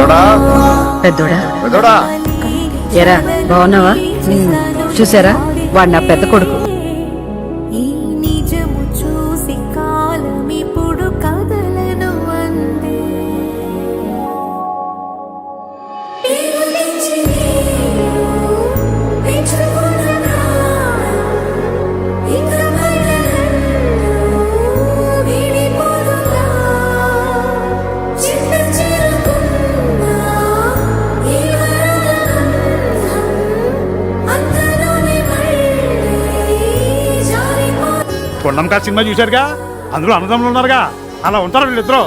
పెద్దోడా? పెద్దోడా? ఎరా బాగున్నావా? చూసారా? వాడు నా పెద్ద కొడుకు. కొండంకా సినిమా చూశారుగా? అందులో అన్నదమ్ములు ఉన్నారుగా? అలా ఉంటారు వీళ్ళిద్దరు?